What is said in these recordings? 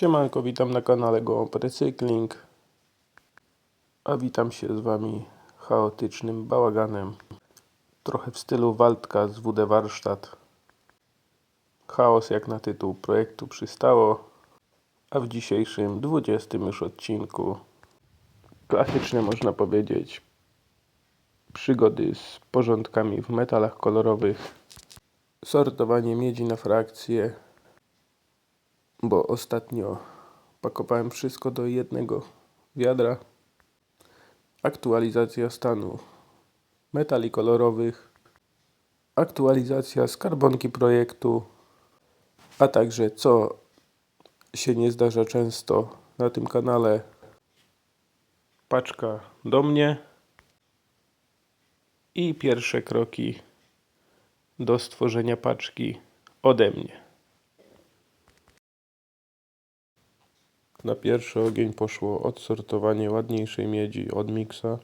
Siemanko, witam na kanale Gołąb Recykling. A witam się z Wami chaotycznym bałaganem. Trochę w stylu Waldka z WD Warsztat. Chaos jak na tytuł projektu przystało. A w dzisiejszym 20 już odcinku klasyczne można powiedzieć przygody z porządkami w metalach kolorowych. Sortowanie miedzi na frakcje bo ostatnio pakowałem wszystko do jednego wiadra. Aktualizacja stanu metali kolorowych, aktualizacja skarbonki projektu, a także co się nie zdarza często na tym kanale, paczka do mnie i pierwsze kroki do stworzenia paczki ode mnie. Na pierwszy ogień poszło odsortowanie ładniejszej miedzi od miksa.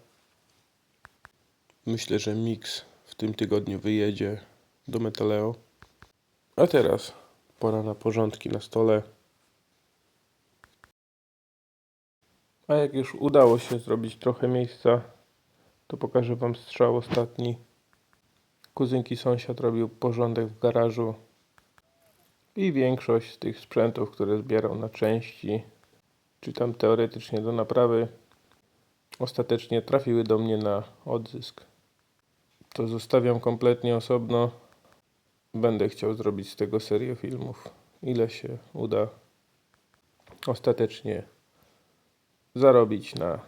Myślę, że mix w tym tygodniu wyjedzie do Metaleo. A teraz pora na porządki na stole. A jak już udało się zrobić trochę miejsca, to pokażę Wam strzał ostatni. Kuzynki sąsiad robił porządek w garażu i większość z tych sprzętów, które zbierał na części, czy tam teoretycznie do naprawy, ostatecznie trafiły do mnie na odzysk. To zostawiam kompletnie osobno. Będę chciał zrobić z tego serię filmów, ile się uda ostatecznie zarobić na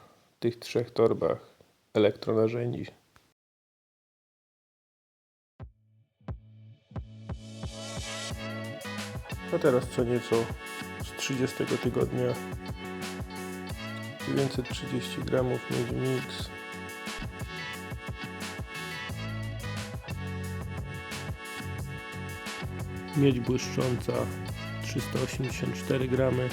tych trzech torbach elektronarzędzi. A teraz co nieco z 30 tygodnia 930 gramów miedzi mix. Miedź błyszcząca 384 gramy.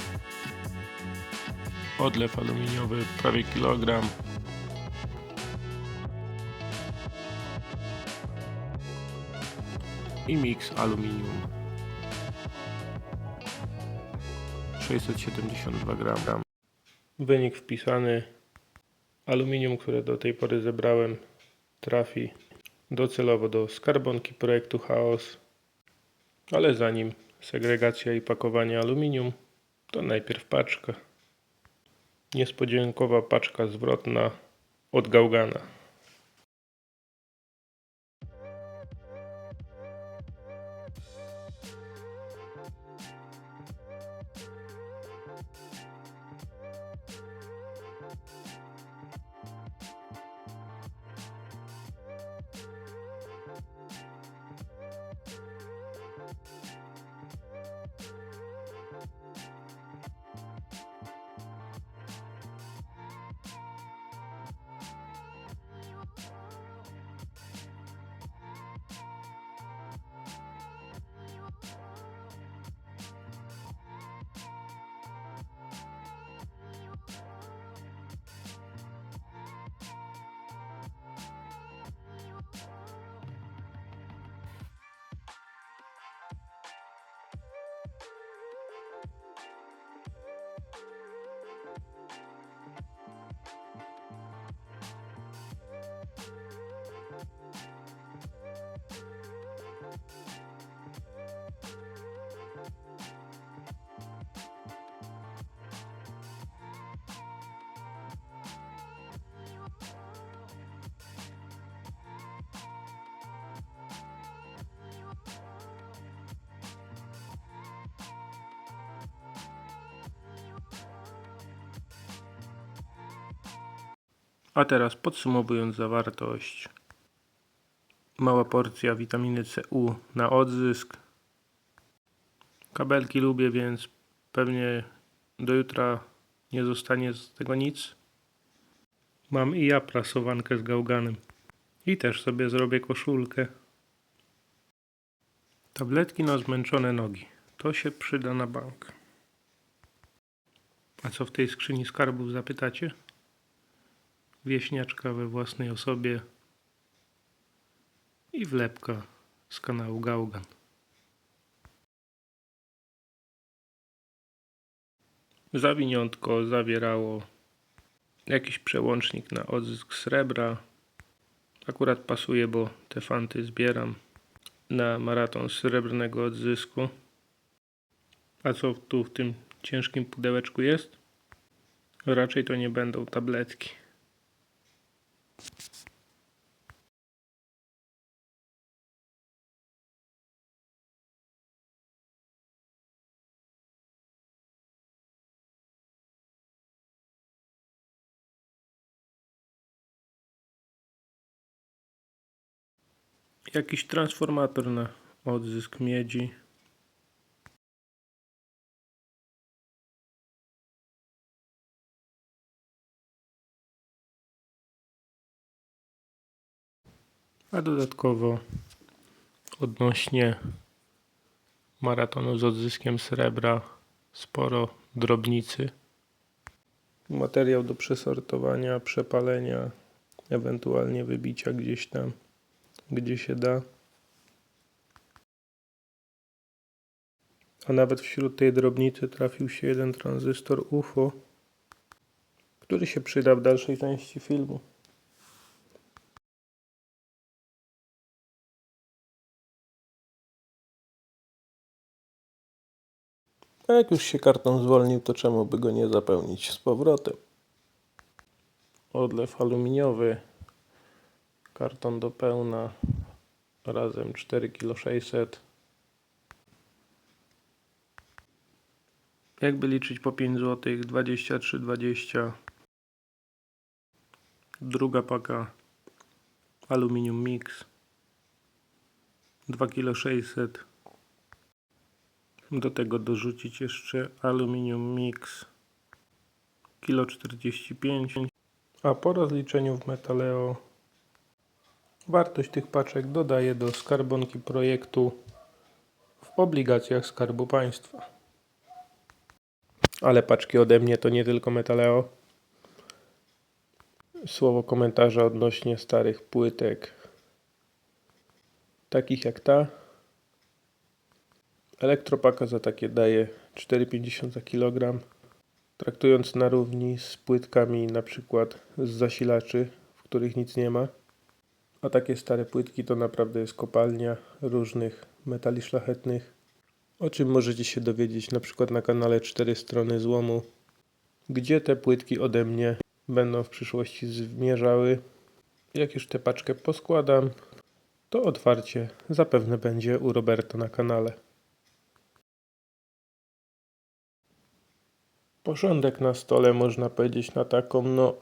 Odlew aluminiowy prawie kilogram. I mix aluminium. 672 gram wynik wpisany. Aluminium, które do tej pory zebrałem trafi docelowo do skarbonki projektu Chaos. Ale zanim segregacja i pakowanie aluminium to najpierw paczka. Niespodziankowa paczka zwrotna od Gałgana A teraz podsumowując zawartość. Mała porcja witaminy CU na odzysk. Kabelki lubię, więc pewnie do jutra nie zostanie z tego nic. Mam i ja prasowankę z gałganem. I też sobie zrobię koszulkę. Tabletki na zmęczone nogi. To się przyda na bank. A co w tej skrzyni skarbów zapytacie? Wieśniaczka we własnej osobie i wlepka z kanału Gaugan. Zawiniątko zawierało jakiś przełącznik na odzysk srebra. Akurat pasuje, bo te fanty zbieram na maraton srebrnego odzysku. A co tu w tym ciężkim pudełeczku jest? Raczej to nie będą tabletki. Jakiś transformator na odzysk miedzi. A dodatkowo odnośnie maratonu z odzyskiem srebra sporo drobnicy. Materiał do przesortowania, przepalenia, ewentualnie wybicia gdzieś tam, gdzie się da. A nawet wśród tej drobnicy trafił się jeden tranzystor UFO, który się przyda w dalszej części filmu. A jak już się karton zwolnił, to czemu by go nie zapełnić z powrotem? Odlew aluminiowy, karton do pełna, razem 4600 kg. Jakby liczyć po 5 zł, 23,20 Druga paka. Aluminium mix. 2,6 kg do tego dorzucić jeszcze aluminium mix kilo 45 kg. A po rozliczeniu w Metaleo wartość tych paczek dodaję do skarbonki projektu w obligacjach Skarbu Państwa. Ale paczki ode mnie to nie tylko Metaleo. Słowo komentarza odnośnie starych płytek, takich jak ta. Elektropaka za takie daje 4,50 za kilogram. Traktując na równi z płytkami na przykład z zasilaczy, w których nic nie ma. A takie stare płytki to naprawdę jest kopalnia różnych metali szlachetnych. O czym możecie się dowiedzieć na przykład na kanale 4 strony złomu, gdzie te płytki ode mnie będą w przyszłości zmierzały. Jak już tę paczkę poskładam, to otwarcie zapewne będzie u Roberta na kanale. Porządek na stole można powiedzieć na taką no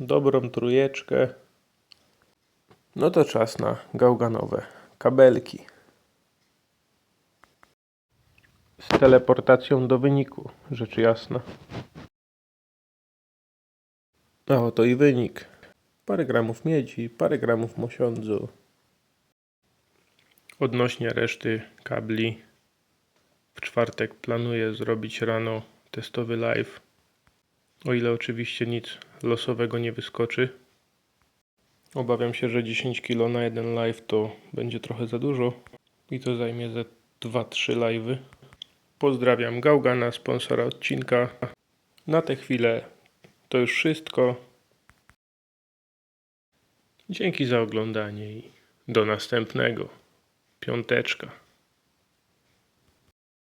dobrą trójeczkę. No to czas na gałganowe kabelki. Z teleportacją do wyniku, rzecz jasna. A oto i wynik. Parę gramów miedzi, parę gramów mosiądzu. Odnośnie reszty kabli, w czwartek planuję zrobić rano testowy live. O ile oczywiście nic losowego nie wyskoczy. Obawiam się, że 10 kg na jeden live to będzie trochę za dużo i to zajmie ze 2-3 live'y. Pozdrawiam Gałgana, sponsora odcinka. Na tę chwilę to już wszystko. Dzięki za oglądanie i do następnego. Piąteczka.